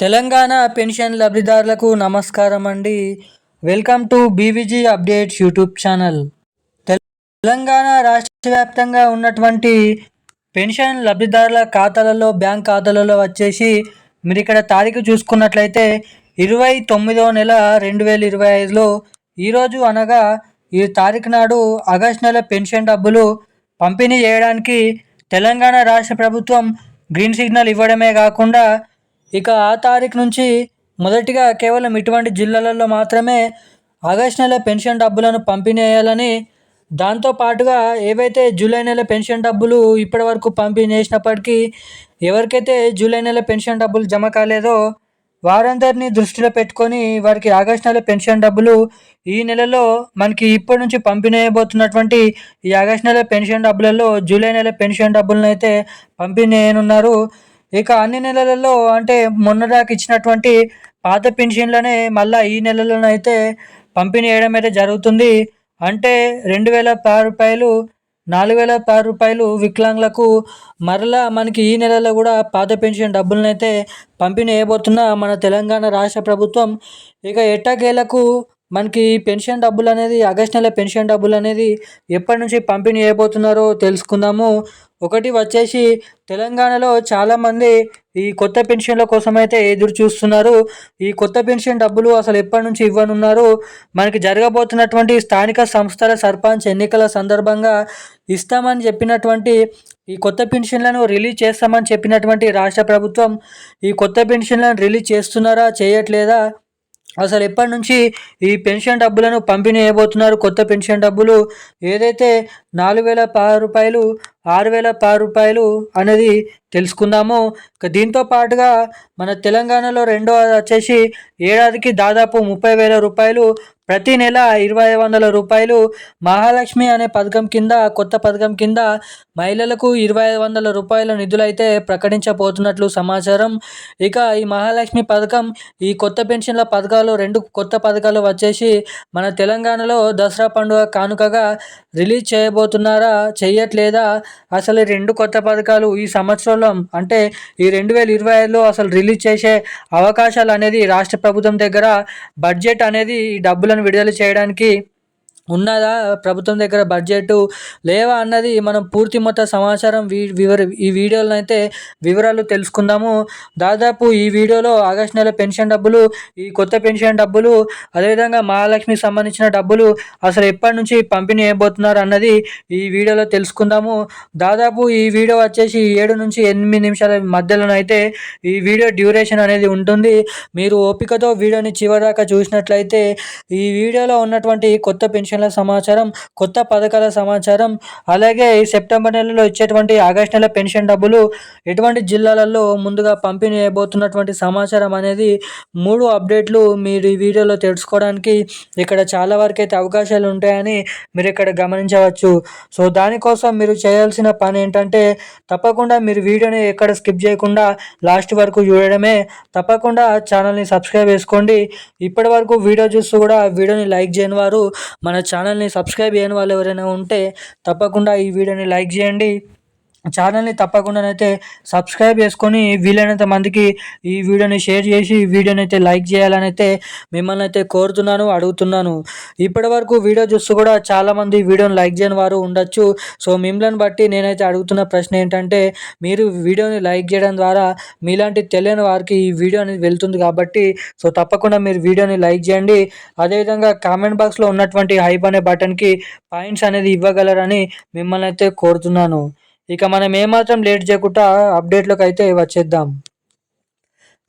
Telangana pension లబ్ధిదారులకు నమస్కారం అండి. Welcome to BVG updates YouTube channel. Telangana రాష్ట్ర వ్యాప్తంగా ఉన్నటువంటి పెన్షన్ లబ్ధిదారుల ఖాతాలలో బ్యాంక్ ఖాతాలలో వచ్చేసి మీరు ఇక్కడ తారీఖు చూసుకున్నట్లయితే ఇరవై తొమ్మిదో నెల రెండు వేల ఇరవై ఐదులో ఈరోజు అనగా ఈ తారీఖు నాడు ఆగస్టు నెల పెన్షన్ డబ్బులు పంపిణీ చేయడానికి తెలంగాణ రాష్ట్ర ప్రభుత్వం గ్రీన్ సిగ్నల్ ఇవ్వడమే కాకుండా ఇక ఆ తారీఖు నుంచి మొదటిగా కేవలం ఇటువంటి జిల్లాలలో మాత్రమే ఆగస్ట్ నెల పెన్షన్ డబ్బులను పంపిణీ చేయాలని దాంతో పాటుగా ఏవైతే జూలై నెల పెన్షన్ డబ్బులు ఇప్పటి వరకు పంపిణీ చేసినప్పటికీ ఎవరికైతే జూలై నెల పెన్షన్ డబ్బులు జమ కాలేదో వారందరినీ దృష్టిలో పెట్టుకొని వారికి ఆగస్ట్ నెల పెన్షన్ డబ్బులు ఈ నెలలో మనకి ఇప్పటి నుంచి పంపిణీ చేయబోతున్నటువంటి ఈ ఆగస్ట్ నెల పెన్షన్ డబ్బులలో జూలై నెల పెన్షన్ డబ్బులను అయితే పంపిణీ చేయనున్నారు. ఇక అన్ని నెలలలో అంటే మొన్నదాకా ఇచ్చినటువంటి పాత పెన్షన్లనే మళ్ళీ ఈ నెలలోనైతే పంపిణీ చేయడం అయితే జరుగుతుంది. అంటే రెండు వేల పది రూపాయలు నాలుగు వేల పది రూపాయలు వికలాంగులకు మరలా మనకి ఈ నెలలో కూడా పాత పెన్షన్ డబ్బులను అయితే పంపిణీ చేయబోతున్న మన తెలంగాణ రాష్ట్ర ప్రభుత్వం. ఇక ఎట్టకేలకు మనకి పెన్షన్ డబ్బులు అనేది ఆగస్ట్ నెల పెన్షన్ డబ్బులు అనేది ఎప్పటి నుంచి పంపిణీ చేయబోతున్నారో తెలుసుకుందాము. ఒకటి వచ్చేసి తెలంగాణలో చాలామంది ఈ కొత్త పెన్షన్ల కోసం అయితే ఎదురు చూస్తున్నారు. ఈ కొత్త పెన్షన్ డబ్బులు అసలు ఎప్పటి నుంచి ఇవ్వనున్నారు? మనకి జరగబోతున్నటువంటి స్థానిక సంస్థల సర్పంచ్ ఎన్నికల సందర్భంగా ఇస్తామని చెప్పినటువంటి ఈ కొత్త పెన్షన్లను రిలీజ్ చేస్తామని చెప్పినటువంటి రాష్ట్ర ప్రభుత్వం ఈ కొత్త పెన్షన్లను రిలీజ్ చేస్తున్నారా చేయట్లేదా? అసలు ఎప్పటి నుంచి ఈ పెన్షన్ డబ్బులను పంపిణీ చేయబోతున్నారు కొత్త పెన్షన్ డబ్బులు? ఏదైతే నాలుగు వేల రూపాయలు ఆరు వేల పది రూపాయలు అనేది తెలుసుకుందాము. ఇక దీంతో పాటుగా మన తెలంగాణలో రెండో వచ్చేసి ఏడాదికి దాదాపు ముప్పై వేల రూపాయలు ప్రతి నెల ఇరవై వందల రూపాయలు. మహాలక్ష్మి అనే పథకం కింద కొత్త పథకం కింద మహిళలకు ఇరవై ఐదు వందల రూపాయల నిధులైతే ప్రకటించబోతున్నట్లు సమాచారం. ఇక ఈ మహాలక్ష్మి పథకం ఈ కొత్త పెన్షన్ల పథకాలు రెండు కొత్త పథకాలు వచ్చేసి మన తెలంగాణలో దసరా పండుగ కానుకగా రిలీజ్ చేయబోతున్నారా చేయట్లేదా అసలు ఈ రెండు కొత్త పథకాలు ఈ సంవత్సరంలో అంటే ఈ రెండు వేల ఇరవై ఐదులో అసలు రిలీజ్ చేసే అవకాశాలు అనేది రాష్ట్ర ప్రభుత్వం దగ్గర బడ్జెట్ అనేది ఈ డబ్బులను విడుదల చేయడానికి ఉన్నదా? ప్రభుత్వం దగ్గర బడ్జెట్ లేవా అన్నది మనం పూర్తి మొత్తం సమాచారం వివర ఈ వీడియోలో అయితే వివరాలు తెలుసుకుందాము. దాదాపు ఈ వీడియోలో ఆగస్ట్ నెల పెన్షన్ డబ్బులు ఈ కొత్త పెన్షన్ డబ్బులు అదేవిధంగా మహాలక్ష్మికి సంబంధించిన డబ్బులు అసలు ఎప్పటి నుంచి పంపిణీ అయిపోతున్నారు అన్నది ఈ వీడియోలో తెలుసుకుందాము. దాదాపు ఈ వీడియో వచ్చేసి ఏడు నుంచి ఎనిమిది నిమిషాల మధ్యలోనైతే ఈ వీడియో డ్యూరేషన్ అనేది ఉంటుంది. మీరు ఓపికతో వీడియోని చివరిదాకా చూసినట్లయితే ఈ వీడియోలో ఉన్నటువంటి కొత్త పెన్షన్ పెన్షన్ల సమాచారం కొత్త పథకాల సమాచారం అలాగే ఈ సెప్టెంబర్ నెలలో ఇచ్చేటువంటి ఆగస్ట్ నెల పెన్షన్ డబ్బులు ఎటువంటి జిల్లాలలో ముందుగా పంపిణీ చేయబోతున్నటువంటి సమాచారం అనేది మూడు అప్డేట్లు మీరు ఈ వీడియోలో తెలుసుకోవడానికి ఇక్కడ చాలా వరకు అయితే అవకాశాలు ఉంటాయని మీరు ఇక్కడ గమనించవచ్చు. సో దానికోసం మీరు చేయాల్సిన పని ఏంటంటే తప్పకుండా మీరు వీడియోని ఎక్కడ స్కిప్ చేయకుండా లాస్ట్ వరకు చూడడమే. తప్పకుండా ఛానల్ని సబ్స్క్రైబ్ చేసుకోండి. ఇప్పటి వరకు వీడియో చూస్తూ కూడా వీడియోని లైక్ చేయని వారు మన ఛానల్ని సబ్స్క్రైబ్ చేయని వాళ్ళు ఎవరైనా ఉంటే తప్పకుండా ఈ వీడియోని లైక్ చేయండి. ఛానల్ని తప్పకుండానైతే సబ్స్క్రైబ్ చేసుకొని వీలైనంత మందికి ఈ వీడియోని షేర్ చేసి ఈ వీడియోని అయితే లైక్ చేయాలని అయితే మిమ్మల్ని అయితే కోరుతున్నాను అడుగుతున్నాను. ఇప్పటి వరకు వీడియో చూస్తూ కూడా చాలామంది వీడియోని లైక్ చేయని వారు ఉండొచ్చు. సో మిమ్మల్ని బట్టి నేనైతే అడుగుతున్న ప్రశ్న ఏంటంటే మీరు వీడియోని లైక్ చేయడం ద్వారా మీలాంటి తెలియని వారికి ఈ వీడియో అనేది వెళ్తుంది కాబట్టి సో తప్పకుండా మీరు వీడియోని లైక్ చేయండి. అదేవిధంగా కామెంట్ బాక్స్లో ఉన్నటువంటి హైప్ అనే బటన్కి పాయింట్స్ అనేది ఇవ్వగలరని మిమ్మల్ని అయితే కోరుతున్నాను. ఇక మనం ఏమాత్రం లేట్ చేయకుండా అప్డేట్లోకి అయితే వచ్చేద్దాం.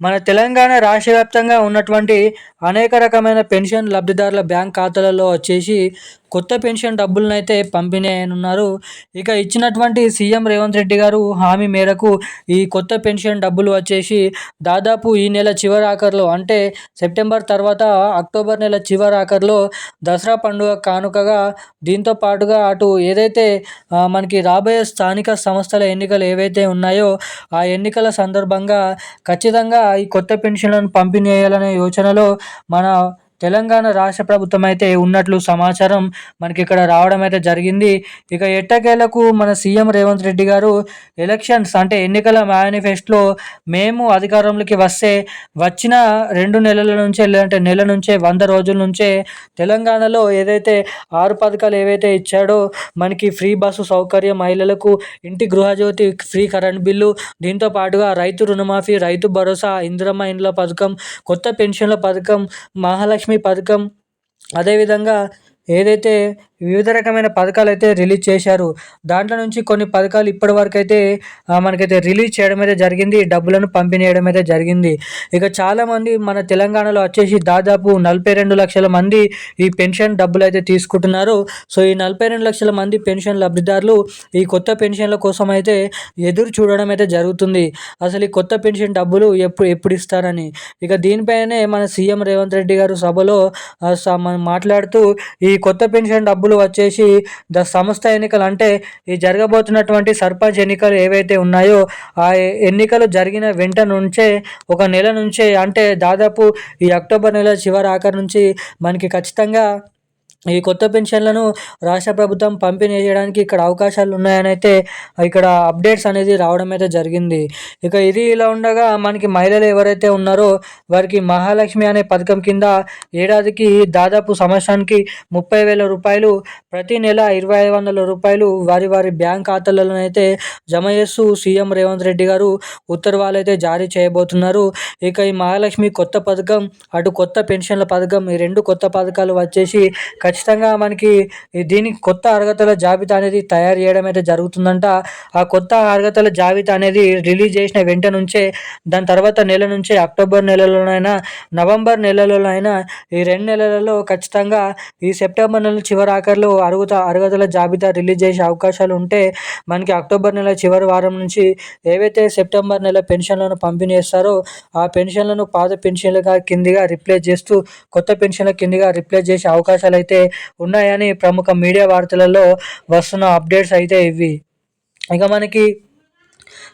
మన తెలంగాణ రాష్ట్ర వ్యాప్తంగా ఉన్నటువంటి అనేక రకమైన పెన్షన్ లబ్ధిదారుల బ్యాంక్ ఖాతాలలో వచ్చేసి కొత్త పెన్షన్ డబ్బులను అయితే పంపిణీ ఉన్నారు ఇక ఇచ్చినటువంటి సీఎం రేవంత్ రెడ్డి గారు హామీ మేరకు ఈ కొత్త పెన్షన్ డబ్బులు వచ్చేసి దాదాపు ఈ నెల చివరి అంటే సెప్టెంబర్ తర్వాత అక్టోబర్ నెల చివరి దసరా పండుగ కానుకగా దీంతో పాటుగా అటు ఏదైతే మనకి రాబోయే స్థానిక సంస్థల ఎన్నికలు ఏవైతే ఉన్నాయో ఆ ఎన్నికల సందర్భంగా ఖచ్చితంగా ఈ కొత్త పెన్షన్లను పంపిణీ చేయాలనే యోచనలో మన తెలంగాణ రాష్ట్ర ప్రభుత్వం అయితే ఉన్నట్లు సమాచారం మనకి ఇక్కడ రావడం అయితే జరిగింది. ఇక ఎట్టకేలకు మన సీఎం రేవంత్ రెడ్డి గారు ఎలక్షన్స్ అంటే ఎన్నికల మేనిఫెస్టోలో మేము అధికారంలోకి వస్తే వచ్చిన రెండు నెలల నుంచే లేదంటే నెల నుంచే వంద రోజుల నుంచే తెలంగాణలో ఏదైతే ఆరు పథకాలు ఏవైతే ఇచ్చాడో మనకి ఫ్రీ బస్సు సౌకర్యం మహిళలకు ఇంటి గృహజ్యోతి ఫ్రీ కరెంట్ బిల్లు దీంతో పాటుగా రైతు రుణమాఫీ రైతు భరోసా ఇందిరమ్మ ఇండ్ల పథకం కొత్త పెన్షన్ల పథకం మహాలక్ష్మి పథకం. అదేవిధంగా ఏదైతే వివిధ రకమైన పథకాలు అయితే రిలీజ్ చేశారు. దాంట్లో నుంచి కొన్ని పథకాలు ఇప్పటి వరకు అయితే మనకైతే రిలీజ్ చేయడం అయితే జరిగింది. డబ్బులను పంపిణీ చేయడం అయితే జరిగింది. ఇక చాలామంది మన తెలంగాణలో వచ్చేసి దాదాపు నలభై రెండు లక్షల మంది ఈ పెన్షన్ డబ్బులు అయితే తీసుకుంటున్నారు. సో ఈ నలభై రెండు లక్షల మంది పెన్షన్ లబ్ధిదారులు ఈ కొత్త పెన్షన్ల కోసం అయితే ఎదురు చూడడం అయితే జరుగుతుంది. అసలు ఈ కొత్త పెన్షన్ డబ్బులు ఎప్పుడు ఎప్పుడు ఇస్తారని. ఇక దీనిపైనే మన సీఎం రేవంత్ రెడ్డి గారు సభలో మాట్లాడుతూ ఈ కొత్త పెన్షన్ డబ్బులు వచ్చేసి ద సంస్థ ఎన్నికలు అంటే ఈ జరగబోతున్నటువంటి సర్పంచ్ ఎన్నికలు ఏవైతే ఉన్నాయో ఆ ఎన్నికలు జరిగిన వెంట నుంచే ఒక నెల నుంచే అంటే దాదాపు ఈ అక్టోబర్ నెల చివరి ఆఖరి నుంచి మనకి ఖచ్చితంగా ఈ కొత్త పెన్షన్లను రాష్ట్ర ప్రభుత్వం పంపిణీ చేయడానికి ఇక్కడ అవకాశాలు ఉన్నాయని అయితే ఇక్కడ అప్డేట్స్ అనేది రావడం అయితే జరిగింది. ఇక ఇది ఇలా ఉండగా మనకి మహిళలు ఎవరైతే ఉన్నారో వారికి మహాలక్ష్మి అనే పథకం కింద ఏడాదికి దాదాపు సంవత్సరానికి ముప్పై వేల రూపాయలు ప్రతి నెల ఇరవై ఐదు వందల రూపాయలు వారి వారి బ్యాంక్ ఖాతాలలో అయితే జమ చేస్తూ సీఎం రేవంత్ రెడ్డి గారు ఉత్తర్వాలు అయితే జారీ చేయబోతున్నారు. ఇక ఈ మహాలక్ష్మి కొత్త పథకం అటు కొత్త పెన్షన్ల పథకం ఈ రెండు కొత్త పథకాలు వచ్చేసి ఖచ్చితంగా ఖచ్చితంగా మనకి దీనికి కొత్త అర్హతల జాబితా అనేది తయారు చేయడం అయితే జరుగుతుందంట. ఆ కొత్త అర్హతల జాబితా అనేది రిలీజ్ చేసిన వెంట నుంచే దాని తర్వాత నెల నుంచే అక్టోబర్ నెలలోనైనా నవంబర్ నెలలోనైనా ఈ రెండు నెలలలో ఖచ్చితంగా ఈ సెప్టెంబర్ నెల చివరి ఆఖరిలో అరుగుత అర్హతల జాబితా రిలీజ్ చేసే అవకాశాలు ఉంటే మనకి అక్టోబర్ నెల చివరి వారం నుంచి ఏవైతే సెప్టెంబర్ నెల పెన్షన్లను పంపిణీ చేస్తారో ఆ పెన్షన్లను పాత పెన్షన్లుగా కిందిగా రిప్లేస్ చేస్తూ కొత్త పెన్షన్ల కిందిగా రిప్లేస్ చేసే అవకాశాలు అయితే అయితే ఉన్నాయని ప్రముఖ మీడియా వార్తలలో వస్తున్న అప్డేట్స్ అయితే ఇవి. ఇక మనకి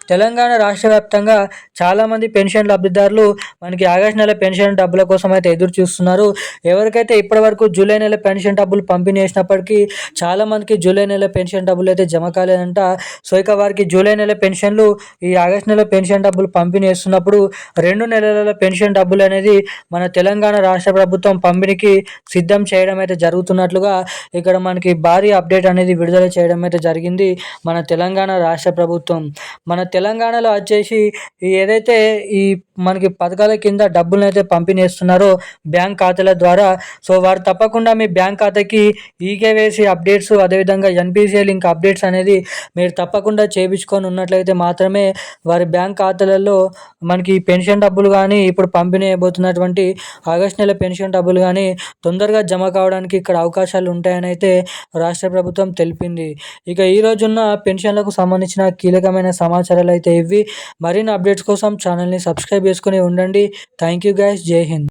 తెలంగాణ రాష్ట్ర వ్యాప్తంగా చాలామంది పెన్షన్ లబ్ధిదారులు మనకి ఆగస్టు నెల పెన్షన్ డబ్బుల కోసం అయితే ఎదురు చూస్తున్నారు. ఎవరికైతే ఇప్పటివరకు జూలై నెల పెన్షన్ డబ్బులు పంపిణీ చేసినప్పటికీ చాలామందికి జూలై నెల పెన్షన్ డబ్బులు అయితే జమ కాలేదంట. సో ఇక వారికి జూలై నెల పెన్షన్లు ఈ ఆగస్ట్ నెల పెన్షన్ డబ్బులు పంపిణీ చేస్తున్నప్పుడు రెండు నెలల పెన్షన్ డబ్బులు అనేది మన తెలంగాణ రాష్ట్ర ప్రభుత్వం పంపిణీకి సిద్ధం చేయడం అయితే జరుగుతున్నట్లుగా ఇక్కడ మనకి భారీ అప్డేట్ అనేది విడుదల చేయడం అయితే జరిగింది మన తెలంగాణ రాష్ట్ర ప్రభుత్వం. మన తెలంగాణలో వచ్చేసి ఏదైతే ఈ మనకి పథకాల కింద డబ్బులను అయితే పంపిణీ చేస్తున్నారో బ్యాంక్ ఖాతాల ద్వారా సో వారు తప్పకుండా మీ బ్యాంక్ ఖాతాకి ఈకేవేసి అప్డేట్స్ అదేవిధంగా ఎన్పిసిఐ లింక్ అప్డేట్స్ అనేది మీరు తప్పకుండా చేయించుకొని ఉన్నట్లయితే మాత్రమే వారి బ్యాంక్ ఖాతాలలో మనకి పెన్షన్ డబ్బులు కానీ ఇప్పుడు పంపిణీ అయిపోతున్నటువంటి ఆగస్ట్ నెల పెన్షన్ డబ్బులు కానీ తొందరగా జమ కావడానికి ఇక్కడ అవకాశాలు ఉంటాయని అయితే రాష్ట్ర ప్రభుత్వం తెలిపింది. ఇక ఈ రోజున్న పెన్షన్లకు సంబంధించిన కీలకమైన సమాచారం సమాచారాలు అయితే ఇవి మరిన్ని అప్డేట్స్ కోసం ఛానల్ని సబ్స్క్రైబ్ చేసుకుని ఉండండి. థ్యాంక్ యూ గైస్ జై హింద్.